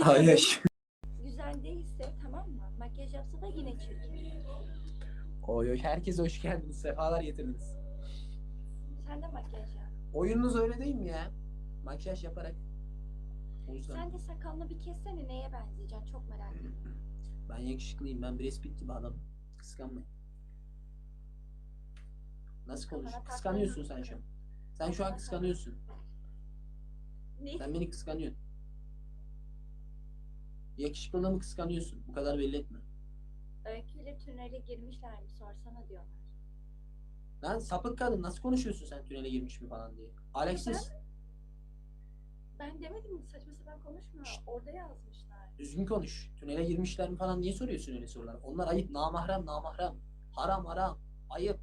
Hayır. Güzel değilse tamam mı? Makyaj yapsa da yine çirkin. Oy oy herkese hoş geldiniz. Sefalar getirdiniz. Sen de makyaj yap. Oyununuz öyle değil mi ya? Makyaj yaparak. O yüzden Sen de sakalını bir kessene neye benzeyeceksin çok merak ediyorum. ben yakışıklıyım. Ben Brad Pitt gibi adamım. Kıskanmayın. Nasıl konuş? Kafana Kıskanıyorsun sen şu an. Sen şu an kıskanıyorsun. Ne? Sen beni kıskanıyorsun. Yakışıklılığımı kıskanıyorsun. Bu kadar belli etme. Öykü ile tünele girmişler mi sorsana diyorlar. Lan sapık kadın nasıl konuşuyorsun sen tünele girmiş mi falan diye. Alexis Ben demedim mi saçma sapan konuşma. Şşt. Orada yazmışlar. düzgün konuş. Tünele girmişler mi falan niye soruyorsun öyle sorular? Onlar ayıp. Namahrem namahrem. Haram haram. Ayıp.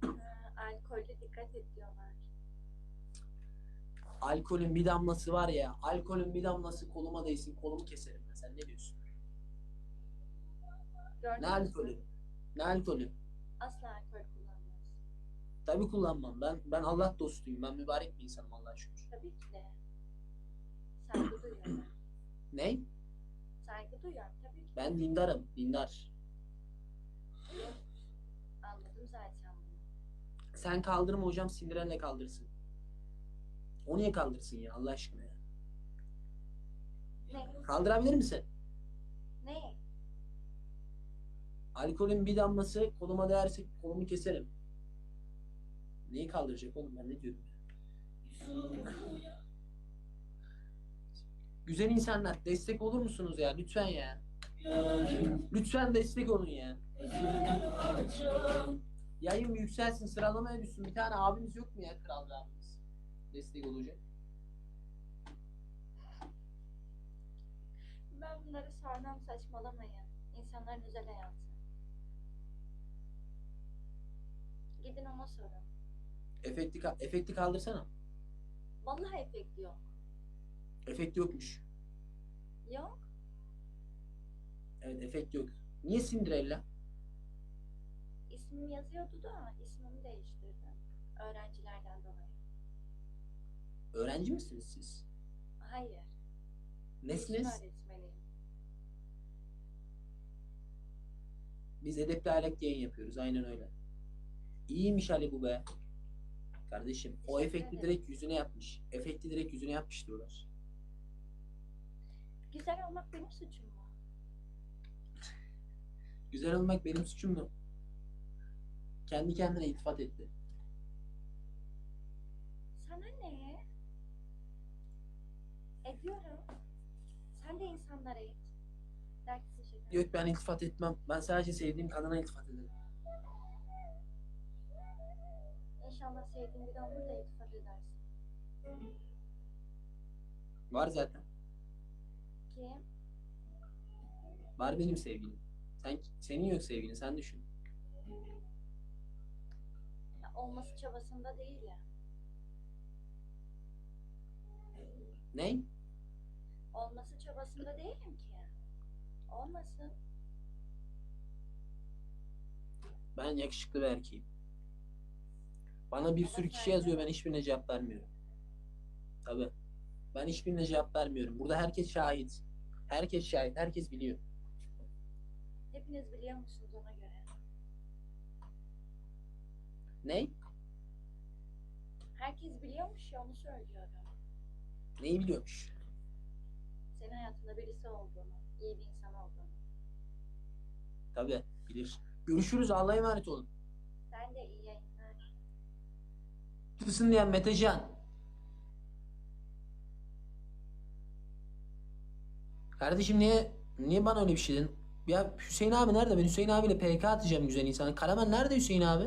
Ha, alkolde dikkat et. Alkolün bir damlası var ya. Alkolün bir damlası koluma değsin. Kolumu keserim ben. Sen ne diyorsun? Gördün Ne alkolü? Ne alkolü? Asla alkol kullanmaz. Tabii kullanmam. Ben ben Allah dostuyum. Ben mübarek bir insanım Allah'a şükür. Tabii ki de. Saygı duyuyorum. Ne? Saygı duyuyorum tabii ki. Ben dindarım. Dindar. Anladım zaten bunu. Sen kaldırma hocam Cinderella kaldırsın. O niye kaldırsın ya Allah aşkına ya? Ne? Kaldırabilir misin? Ne? Alkolün bir damlası koluma değerse kolumu keserim. Neyi kaldıracak oğlum ben ne diyorum ya? Güzel insanlar destek olur musunuz ya lütfen ya. Lütfen destek olun ya. Yayın yükselsin sıralamaya düşsün. Bir tane abimiz yok mu ya kral abimiz? Destek olacak. Ben bunları sormam saçmalamayın. İnsanların özel hayatı. Gidin ona sorun. Efekti, ka- efekti kaldırsana. Vallahi efekt yok. Efekt yokmuş. Yok. Evet efekt yok. Niye Cinderella? İsmim yazıyordu da ismimi değiştirdim. Öğrencilerden dolayı. Öğrenci misiniz siz? Hayır. Nesiniz? öğretmeniyim. Biz edepli ahlak yayın yapıyoruz. Aynen öyle. İyiymiş Ali bu be. Kardeşim o Teşekkür efekti ederim. direkt yüzüne yapmış. Efekti direkt yüzüne yapmış diyorlar. Güzel olmak benim suçum mu? Güzel olmak benim suçum mu? Kendi kendine iltifat etti. Sana ne? Ediyorum. Sen de insanlara et. Dertsiz şeker. Yok ben iltifat etmem. Ben sadece sevdiğim kadına iltifat ederim. İnşallah sevdiğin bir olur da iltifat edersin. Var zaten. Kim? Var benim sevgilim. Sen, senin yok sevgilin. Sen düşün. Ya olması çabasında değil ya. Ne? Olması çabasında değilim ki. Olmasın. Ben yakışıklı bir erkeğim. Bana bir sürü kişi yazıyor. Ben hiçbirine cevap vermiyorum. Tabii. Ben hiçbirine cevap vermiyorum. Burada herkes şahit. Herkes şahit. Herkes biliyor. Hepiniz biliyor musunuz ona göre? Ne? Herkes biliyormuş ya onu söylüyorum. Neyi biliyormuş? Senin hayatında birisi olduğunu, iyi bir insan olduğunu. Tabii bilir. Görüşürüz. Allah'a emanet olun. Sen de iyi yayınlar. Kızsın diyen Metecan. Kardeşim niye niye bana öyle bir şey dedin? Ya Hüseyin abi nerede? Ben Hüseyin abiyle PK atacağım güzel insana. Karaman nerede Hüseyin abi?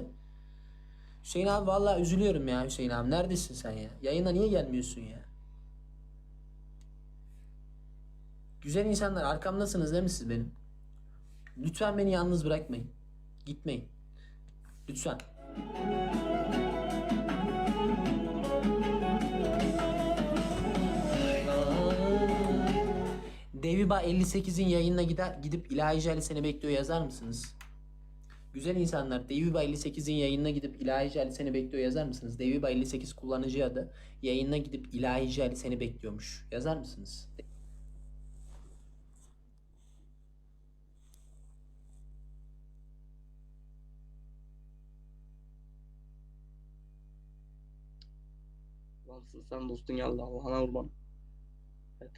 Hüseyin abi vallahi üzülüyorum ya Hüseyin abi. Neredesin sen ya? Yayına niye gelmiyorsun ya? Güzel insanlar arkamdasınız değil mi siz benim? Lütfen beni yalnız bırakmayın. Gitmeyin. Lütfen. Deviba 58'in yayınına gider, gidip İlahi Jale seni bekliyor yazar mısınız? Güzel insanlar Deviba 58'in yayınına gidip İlahi Jale seni bekliyor yazar mısınız? Deviba 58 kullanıcı adı yayınına gidip İlahi Jale seni bekliyormuş yazar mısınız? Varsın sen dostun geldi Allah'ına kurban. Evet.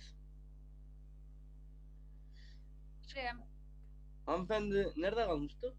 Şey. Hanımefendi nerede kalmıştık?